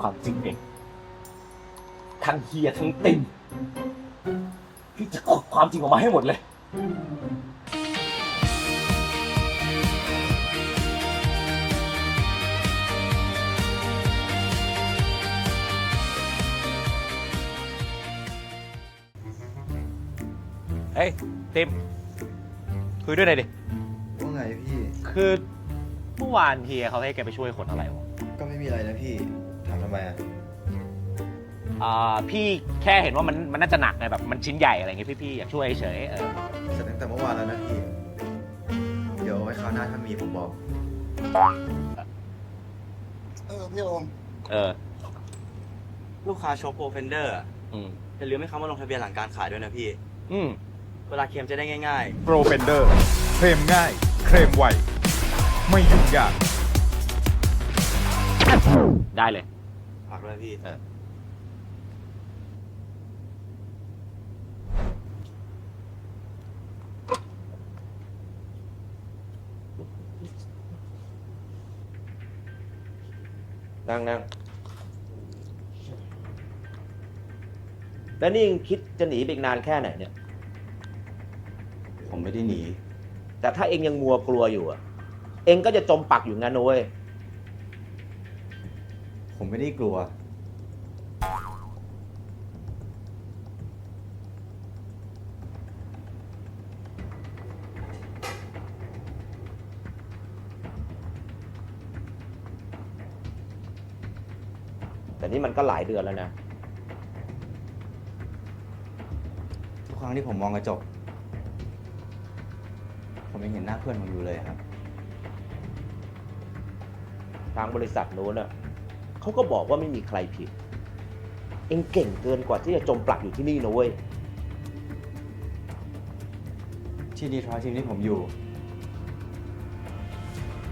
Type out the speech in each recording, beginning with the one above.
ความจริงเองทั้งเฮียทั้งติมพี่จะขุดความจริงออกมาให้หมดเลย เฮ้ยติมคุยด้วยหน่อยดิ ว่าไงพี่ คือเมื่อวานเฮียเขาให้แกไปช่วยคนอะไรวะ ก็ไม่มีอะไรนะพี่ถาม ทำไมอะอ่าพี่แค่เห็นว่ามันมันน่าจะหนักไงแบบมันชิ้นใหญ่อะไรเงี้ยพี่ๆอยากช่วยเฉยๆเออเสร็จตั้งแต่เมื่อวานแล้วนะพี่ เดี๋ยวไว้คราวหน้าถ้ามีผมบอก เออพี่โอมเออลูกค้าโชว์โปรเฟนเดอร์อืมอย่าลืมให้เขามาลงทะเบียนหลังการขายด้วยนะพี่ อืมเวลาเคลมจะได้ง่าย โปรเฟนเดอร์ เคลมง่าย เคลมไว ไม่ยุ่งยาก ได้เลย ๆฝากด้วยพี่เออ นั่งนั่งแล้วนี่ยังคิดจะหนีไปอีกนานแค่ไหนเนี่ย ผมไม่ได้หนี แต่ถ้าเองยังมัวกลัวอยู่อะเองก็จะจมปักอยู่งั้นนะเว้ย ผมไม่ได้กลัว แต่นี่มันก็หลายเดือนแล้วนะ ทุกครั้งที่ผมมองกระจก ผมยังเห็นหน้าเพื่อนผมอยู่เลยครับ ทางบริษัทนู้นอะ เขาก็บอกว่าไม่มีใครผิด เองเก่งเกินกว่าที่จะจมปลักอยู่ที่นี่นะเว้ย ที่ดีทรอยทีมที่ผมอยู่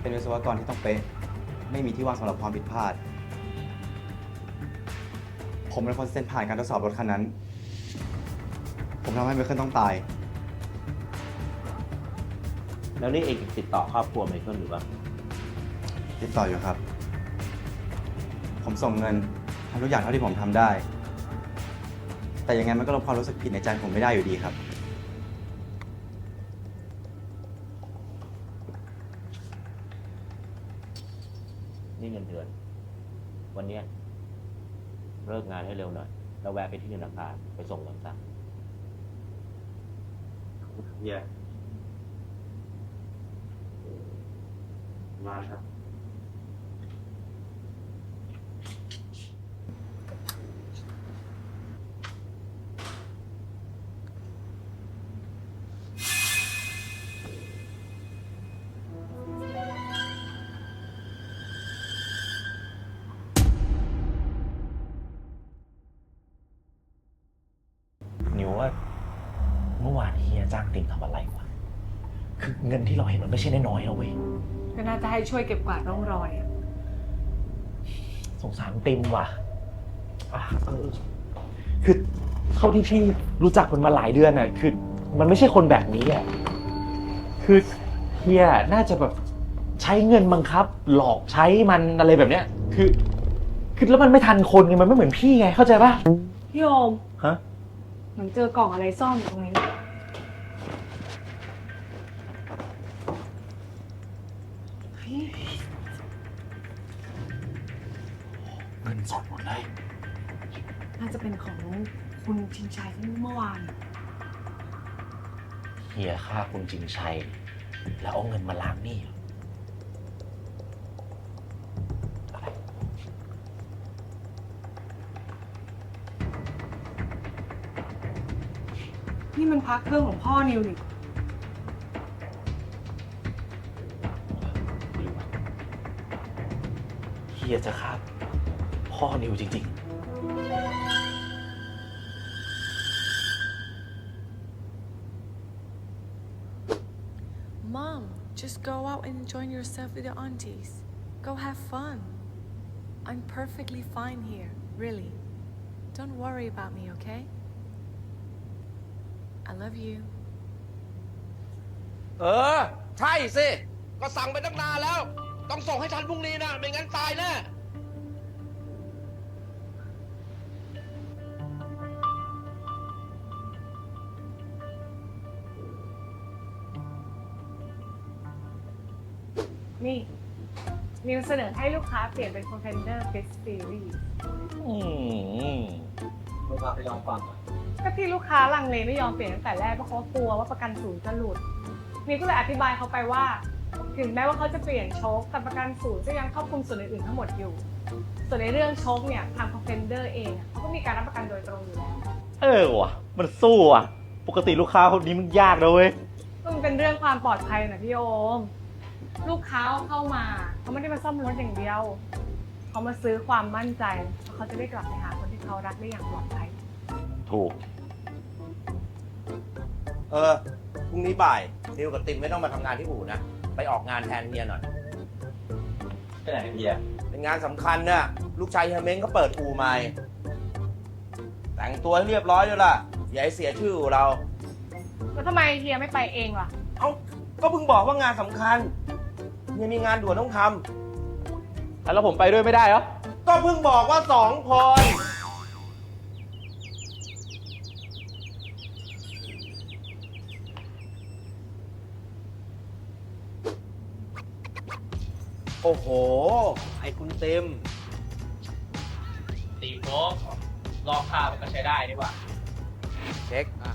เป็นวิศวกรที่ต้องเป๊ะ ไม่มีที่ว่างสำหรับความผิดพลาด ผมเป็นคนเซ็นผ่านการทดสอบรถคันนั้น ผมทำให้ไมเคิลต้องตาย แล้วนี่เองติดต่อครอบครัวไมเคิลหรือเปล่า ติดต่ออยู่ครับ ผมส่งเงินทำทุกอย่างเท่าที่ผมทำได้ แต่ยังไงมันก็ลบความรู้สึกผิดในใจผมไม่ได้อยู่ดีครับ นี่เงินเดือน วันเนี้ยเลิกงานให้เร็วหน่อยแล้วแวะไปที่ธนาคารไปส่งเงินซะเย่มาครับ งินที่เราเห็นมันไม่ใช่น้อยๆนะเว้ยก็น่าจะให้ช่วยเก็บกวาดร่องรอยอะสงสารติมว่ะอะเออคือเท่าที่พี่รู้จักมันมาหลายเดือนน่ะคือ มันไม่ใช่คนแบบนี้อะคือเฮียน่าจะแบบใช้เงินบังคับ หลอกใช้มันอะไรแบบเนี้ย คือคือแล้วมันไม่ทันคนไงมันไม่เหมือนพี่ไงเข้าใจปะพี่โอมฮะ เหมือนเจอกล่องอะไรซ่อนอยู่ตรงนี้ เงินสดหมดเลย น่าจะเป็นของคุณชินชัยที่เมื่อวาน เฮียฆ่าคุณจริงชัย แล้วเอาเงินมาล้างหนี้เหรออะไรนี่มันพักเครื่องของพ่อนิวนี่ ฮียจะฆ่าพ่อนิวจริง ๆ Mom, just go out and enjoy yourself with your aunties. Go have fun. I'm perfectly fine here, really. Don't worry about me, okay? I love you. เออ ใช่สิ ก็สั่งไปตั้งนานแล้ว ต้องส่งให้ทันพรุ่งนี้นะ ไม่งั้นตายแน่นี่นิวเสนอให้ลูกค้าเปลี่ยนเป็นคอนเทนเดอร์เฟสซีรีส์ลูกค้าไปยอมฟังก็ที่ลูกค้าลังเลไม่ยอมเปลี่ยนตั้งแต่แรกเพราะเขากลัวว่าประกันสูงจะหลุดนิวก็เลยอธิบายเขาไปว่า ถึงแม้ว่าเขาจะเปลี่ยนโชคแต่ประกันศูนย์ก็ยังครอบคลุมส่วนอื่นๆทั้งหมดอยู่ ส่วนในเรื่องโชคเนี่ยทาง Contender เองอะเขาก็มีการรับประกันโดยตรงอยู่แล้วเออว่ะ มันสู้อะ ปกติลูกค้าคนนี้มันยากนะเว้ยมันเป็นเรื่องความปลอดภัยนะพี่โอม ลูกค้าเข้ามาเขาไม่ได้มาซ่อมรถอย่างเดียว เขามาซื้อความมั่นใจว่าเขาจะได้กลับไปหาคนที่เขารักได้อย่างปลอดภัย ถูก เออพรุ่งนี้บ่ายนิวกับติมไม่ต้องมาทำงานที่อู่นะ ไปออกงานแทนเฮียหน่อย ไปไหนเฮียเป็นงานสำคัญน่ะลูกชายเฮียเม้งก็เปิดอู่ใหม่ แต่งตัวให้เรียบร้อยด้วยล่ะ อย่าให้เสียชื่ออู่เรา แล้วทำไมเฮียไม่ไปเองล่ะ เอ้าก็เพิ่งบอกว่างานสำคัญเฮียมีงานด่วนต้องทแล้วผมไปด้วยไม่ได้เหรอำก็เพิ่งบอกว่าสองคน โอ้โห ไอ้คุณเต็ม ตีโฟกลอกค่ามันก็ใช้ได้นี่หว่าเช็คอะ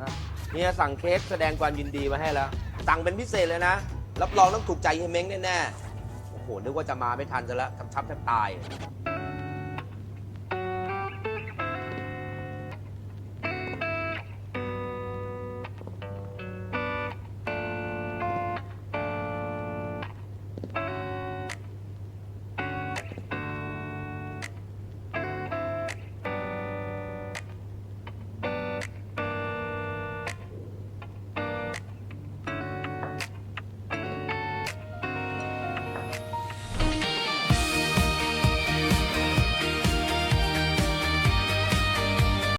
อะเฮียสั่งเค้กแสดงความยินดีมาให้แล้ว สั่งเป็นพิเศษเลยนะ รับรองต้องถูกใจเฮียเม้งแน่ๆ โอ้โห นึกว่าจะมาไม่ทันซะแล้วทำชับแทบตายอ